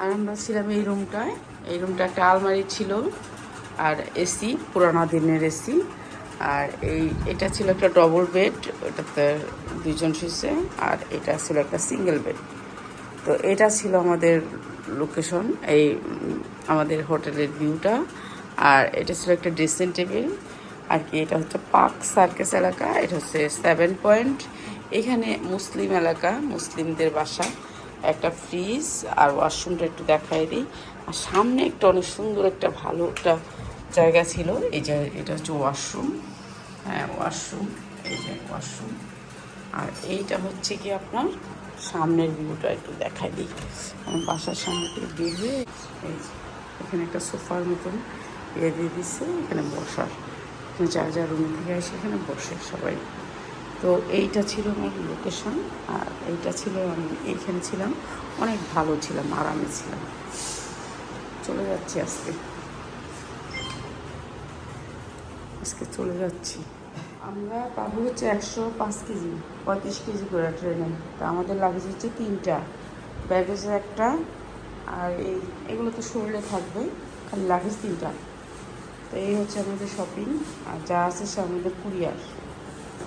আর আমরা ছিলাম এই রুমটায়। এই রুমটা একটা আলমারি ছিল আর এসি, পুরানো দিনের এসি। আর এই, এটা ছিল একটা ডবল বেড ওটাতে দুইজন শুয়েছে আর এটা ছিল একটা সিঙ্গেল বেড তো এটা ছিল আমাদের লোকেশন এই আমাদের হোটেলের ভিউটা আর এটা ছিল একটা ড্রেসিং টেবিল আর কি এটা হচ্ছে পার্ক সার্কাস এলাকা, এটা হচ্ছে সেভেন পয়েন্ট এখানে মুসলিম এলাকা, মুসলিমদের বাসা। একটা ফ্রিজ আর ওয়াশরুমটা একটু দেখাই দিই। আর সামনে একটা অনেক সুন্দর একটা ভালো একটা জায়গা ছিল। এই যে এটা হচ্ছে ওয়াশরুম হ্যাঁ ওয়াশরুম এই যে ওয়াশরুম আর এইটা হচ্ছে কি আপনার? সামনের ভিউটা একটু দেখাই দিই। বাসার সামনে থেকে বের এই যে, এখানে একটা সোফার মতন ইয়ে দিয়ে দিচ্ছে এখানে বসার। যার যার রুম থেকে আসে এখানে বসে সবাই। তো এইটা ছিল আমার লোকেশন আর এইটা ছিল আমি এইখানে ছিলাম। অনেক ভালো ছিলাম, আরামে ছিলাম। চলে যাচ্ছি আজকে। আজকে চলে যাচ্ছি। আমরা পাবো হচ্ছে একশো পাঁচ কেজি, পঁয়ত্রিশ কেজি করে ট্রেনে। তা আমাদের লাগেজ হচ্ছে তিনটা। ব্যাগেজ একটা, আর এই, এগুলো তো শরীরে থাকবে, খালি লাগেজ তিনটা। তো এই হচ্ছে আমাদের শপিং আর যা আছে সে আমাদের কুরিয়ার।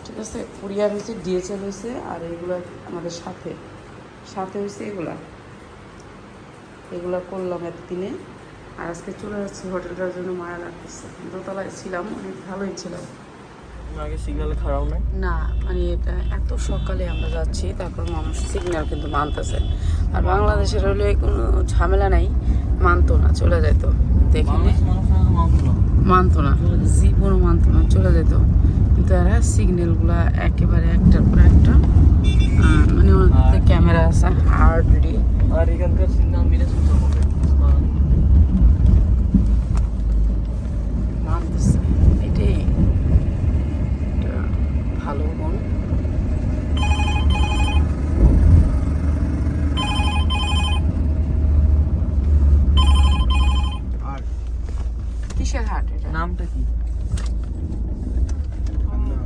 ঠিক আছে কুরিয়ার হয়েছে ডিএচএল হয়েছে আর এগুলো আমাদের সাথে। সাথে হয়েছে এগুলা। এগুলা করলাম একদিনে আর আজকে চলে যাচ্ছি হোটেলটার জন্য মায়া লাগতেছে। দোতলায় ছিলাম অনেক ভালোই ছিলাম আগে সিগনালে খারাপ নাই? না মানে এটা এত সকালে আমরা যাচ্ছি তারপর মানুষ সিগন্যাল কিন্তু মানতেছে। আর বাংলাদেশের হলে কোনো ঝামেলা নাই মানতো না চলে যেত দেখেনে? মানতো না। জীবনও মানতো না চলে যেত এরা সিগন্যালগুলো একেবারে একটার পর একটা মানে ওদের ক্যামেরা আছে হার্ডলি আর এখানকার সিগনাল মিলে সুন্দর হবে মানতেছে এটাই একটা ভালো গুণ আর কিসের হাট এটা নামটা কি খান্না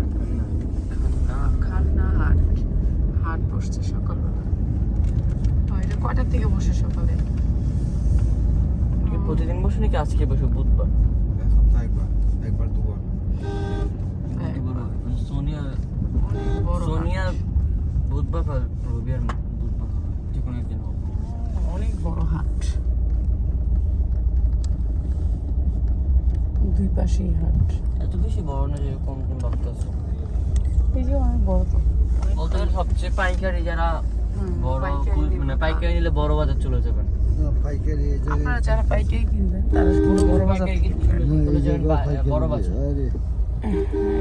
খান্না খান্না হাট হাট বসছে সকালবেলা তো এটা কয়টার থেকে বসে সকালে। প্রতিদিন বসে নাকি আজকে বসে? বুধবার। একবার একবার দুবার। সোনিয়া বড় সোনিয়া বুধবার বুধবার যে কোনো একদিন অনেক বড় হাট। দুই পাশেই হাট। এত বেশি বড় না যে কম কম ভাবতেছে এই যে অনেক বড় তো। বলতে গেলে সবচেয়ে পাইকারি যারা বড়। মানে পাইকারি নিলে বড় বাজার চলে যাবেন পাইকারি আপনারা যারা পাইকারি কিনবেন তারা বড় বাজার চলে যাবেন বড় বাজার।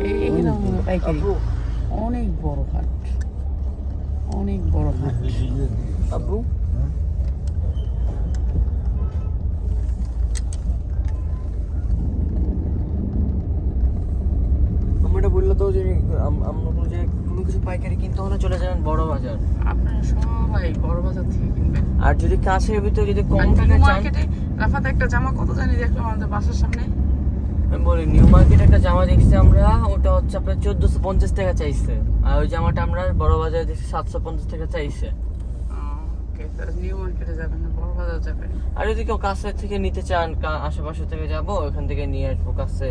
এই- এখানে পাইকারি। অনেক বড় হাট অনেক বড় হাট আপু বললে তো যে আমরা কোনো যে কোনো কিছু পাইকারি কিনতে হলে চলে যাবেন বড় বাজার। আপনারা সবাই বড় বাজার থেকে কিনবেন। আর যদি কাছের ভিতরে যদি কম নিউ টাকা চান মার্কেটে রাফাতে একটা জামা কত জানি দেখলাম আমাদের বাসার সামনে। আমি বলি নিউ মার্কেট একটা জামা দেখছি আমরা ওটা হচ্ছে আপনার চোদ্দশো পঞ্চাশ টাকা চাইছে। আর ওই জামাটা আমরা বড় বাজারে দেখছি সাতশো পঞ্চাশ টাকা চাইছে। নিউ মার্কেটে যাবেন না বড় বাজার যাবেন। আর যদি কেউ কাছে থেকে নিতে চান আশেপাশে থেকে যাব ওখান থেকে নিয়ে আসব কাছে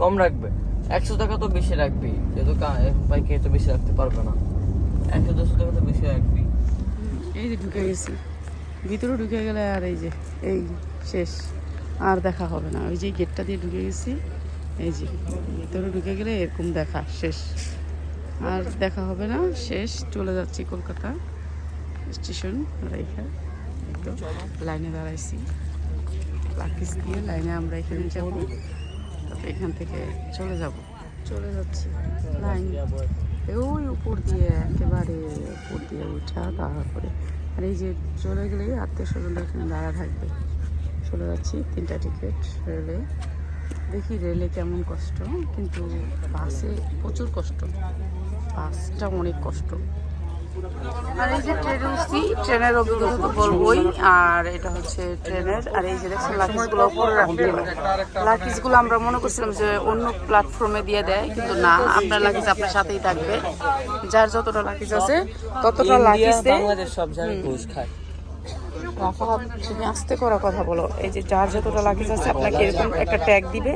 কম রাখবে। একশো টাকা তো বেশি রাখবি। যেহেতু কা- পাইকারি তো বেশি রাখতে পারবে না। একশো দুশো টাকা তো বেশি রাখবি। এই যে ঢুকে গেছি। ভিতরে ঢুকে গেলে আর এই যে, এই শেষ। আর দেখা হবে না। ওই যে গেটটা দিয়ে ঢুকে গেছি। এই যে, ভিতরে ঢুকে গেলে এরকম দেখা, শেষ। আর দেখা হবে না, শেষ। চলে যাচ্ছি কলকাতা স্টেশন, রাইখা। একদম লাইনে দাঁড়াইছি। লাকিস দিয়ে লাইনে আমরা এখানে যাব। তারপরে এখান থেকে চলে যাব। চলে যাচ্ছি। লাইন। ওই উপর দিয়ে একেবারে উপর দিয়ে উঠা তারপরে। আর এই যে চলে গেলেই আত্মীয় স্বজনরা এখানে দাঁড়া থাকবে। চলে যাচ্ছি তিনটা টিকিট রেলে। দেখি রেলে কেমন কষ্ট কিন্তু বাসে প্রচুর কষ্ট। বাসটা অনেক কষ্ট। আর এই যে ট্রেনে উঠছি ট্রেনের অভিজ্ঞতা তো বলবোই আর এটা হচ্ছে ট্রেনের আর এই যে দেখছেন লাকিজগুলো উপরে রাখতে লাকিজগুলো আমরা মনে করছিলাম যে অন্য প্ল্যাটফর্মে দিয়ে দেয় কিন্তু না আপনার লাকিজ আপনার সাথেই থাকবে। যার যতটা লাকিজ আছে ততটা লাকিজ সব জায়গায় ঘুষ খায়। রাফাহাত তুমি আস্তে করা কথা বলো। এই যে যার যতটা লাগেজ আছে আপনাকে এরকম একটা ট্যাগ দিবে।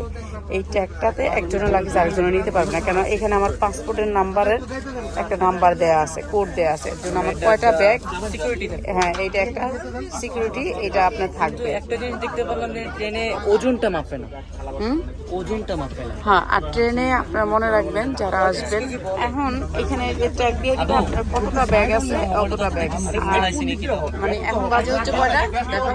এই ট্যাগটাতে একজনের লাগেজ আরেকজনে নিতে পারবে না। কেন? এখানে আমার পাসপোর্টের নাম্বারের একটা নাম্বার দেয়া আছে কোড দেয়া আছে। এর জন্য আমার কয়টা ব্যাগ হ্যাঁ এইটা একটা সিকিউরিটি এটা আপনার থাকবে। একটা জিনিস দেখতে পারলাম ট্রেনে ওজনটা মাপে না। হুম? ওজনটা হ্যাঁ আর ট্রেনে আপনারা মনে রাখবেন যারা আসবেন এখন এখানে ট্যাগ দিয়ে দিবে আপনার কতটা ব্যাগ আছে অতটা ব্যাগ আর মানে এখন বাজে হচ্ছে কয়টা? দেখো।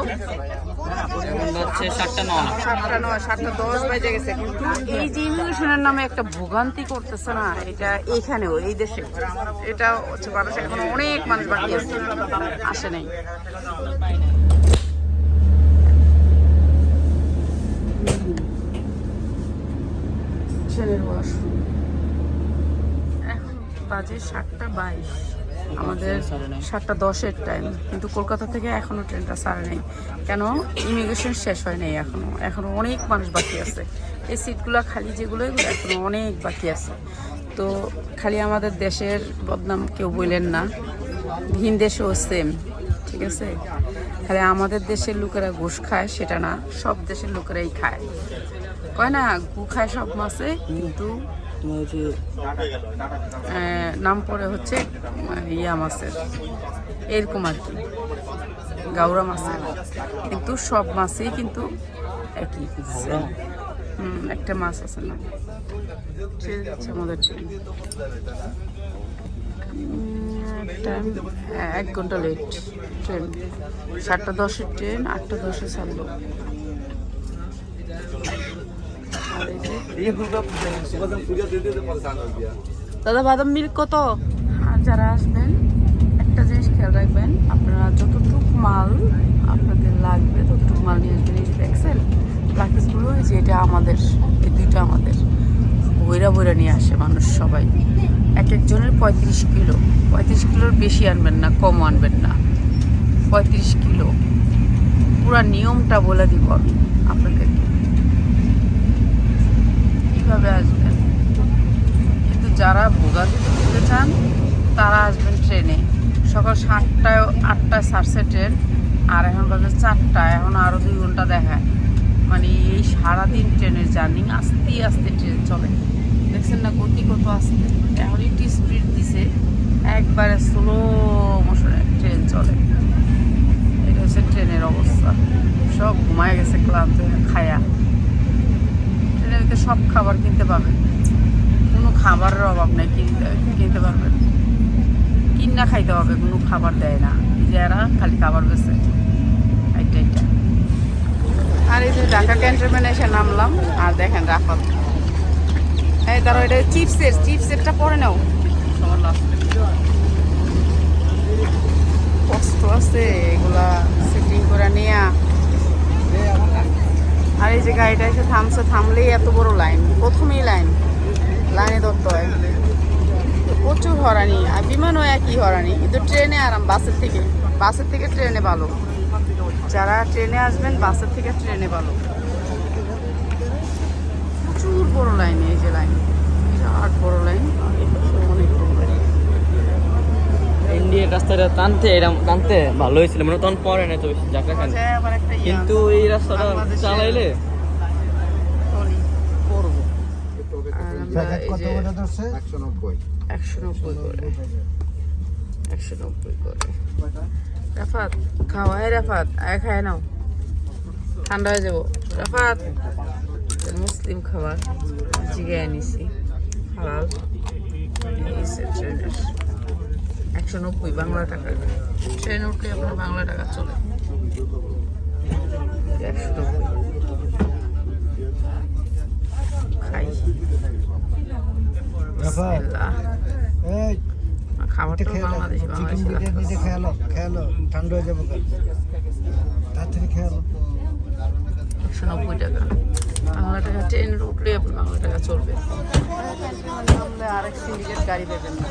এই যে ইমিগ্রেশনের নামে একটা ভোগান্তি করতেছে না এটা এখানেও এই দেশে। এটা হচ্ছে মানুষ এখন অনেক মানুষ বাকি আছে আসে নাই ট্রেনের ওয়াশরুম এখন বাজে সাতটা বাইশ। আমাদের সাতটা দশের টাইম কিন্তু কলকাতা থেকে এখনও ট্রেনটা ছাড়ে নেই। কেন? ইমিগ্রেশন শেষ হয় নাই এখনও। এখনও অনেক মানুষ বাকি আছে। এই সিটগুলো খালি যেগুলো এগুলো এখনও অনেক বাকি আছে। তো খালি আমাদের দেশের বদনাম কেউ বললেন না। ভিন দেশেও সেম ঠিক আছে? খালি আমাদের দেশের লোকেরা ঘুষ খায় সেটা না। সব দেশের লোকেরাই খায়। কয় না? গু খায় সব মাছে কিন্তু নাম পড়ে হচ্ছে ইয়া মাছের এরকম আর কি গাউরা মাছের কিন্তু সব মাছই কিন্তু একই একটা মাছ আছে না আমাদের টাইম এক ঘণ্টা লেট ট্রেন সাতটা দশের ট্রেন আটটা দশে ছাড়লো আর এই যে দাদা বাদাম মিল্ক কত? আর যারা আসবেন, একটা জিনিস খেয়াল রাখবেন, আপনারা যতটুকু মাল আপনাদের লাগবে, ততটুকু মাল নিয়ে আসবেন। এই যে দেখছেন লাগেজগুলো এই যে এটা আমাদের, এই দুইটা আমাদের। বইরা বইরা নিয়ে আসে মানুষ সবাই। এক একজনের পঁয়ত্রিশ কিলো। পঁয়ত্রিশ কিলোর বেশি আনবেন না কম আনবেন না। পঁয়ত্রিশ কিলো। পুরা নিয়মটা বলে দিব আমি আপনাদেরকে কীভাবে আসবেন কিন্তু যারা ভোগান্তিতে যেতে চান, তারা আসবেন ট্রেনে। সকাল সাতটায় আটটায় ছাড়ছে ট্রেন, আর এখন বাজে চারটায় এখন আরও দুই ঘণ্টা দেখায়। মানে এই সারাদিন ট্রেনের জার্নি, আস্তে আস্তে ট্রেন চলে। দেখছেন না গতি কত আস্তে? এখন একটু স্পিড দিছে, একবারে স্লো মোশনে ট্রেন চলে। এটা হচ্ছে ট্রেনের অবস্থা। সব ঘুমায় গেছে, ক্লান্ত খায়া। ট্রেনের ভিতরে সব খাবার কিনতে পাবেন। খাবারের অভাব নেই, কিনতে কিনতে পারবেন। কিনা খাইতে হবে, কোনো খাবার দেয় না। এরা খালি খাবার বেছে এইটা এইটা আর এই যে ঢাকা ক্যান্টনমেন্টে এসে নামলাম, আর দেখেন রাফাত এই তারা এটা চিপসের, চিপসেরটা পরে নাও। লাস্টে কষ্ট আছে, এগুলা সেটিং করে নেয়া। আর এই যে গাড়িটা এসে থামছে, থামলেই এত বড় লাইন প্রথমেই লাইন লাইনে ধরতে হয়। প্রচুর হরানি আর বিমানও একই হরানি কিন্তু ট্রেনে আরাম বাসের থেকে। বাসের থেকে ট্রেনে ভালো। যারা ট্রেনে আসবেন বাসের থেকে ট্রেনে ভালো। প্রচুর বড় লাইন এই যে লাইন। বিরাট বড় লাইন অনেক বড় লাইন। ইন্ডিয়ার রাস্তাটা টানতে এরকম টানতে ভালো হয়েছিল। মানে তখন পরে না তো জায়গা একটা ইয়ে কিন্তু এই রাস্তাটা চালাইলে ট্রলি। পড়ব আর আমরা প্যাকেট কত করে ধরছে? একশো নব্বই। একশো নব্বই করে। একশো নব্বই করে। রাফাত খাওয়া রাফাত আয় খায় নাও। ঠান্ডা হয়ে যাব। রাফাত মুসলিম খাবার। জিগে আনিছি। হালাল। ট্রেনের। একশো নব্বই বাংলা টাকা। ট্রেন উঠলে আপনার বাংলা টাকা চলে। একশো নব্বই। খাই। খাবারটা বাংলাদেশি বাংলাদেশি খেয়ালো খেয়ালো ঠান্ডা হয়ে যাব তাড়াতাড়ি খেয়ালো একশো নব্বই টাকা। বাংলা টাকা উঠলে বাংলা টাকা চলবে। আরেক সিন্ডিকেট গাড়ি দেবেন। না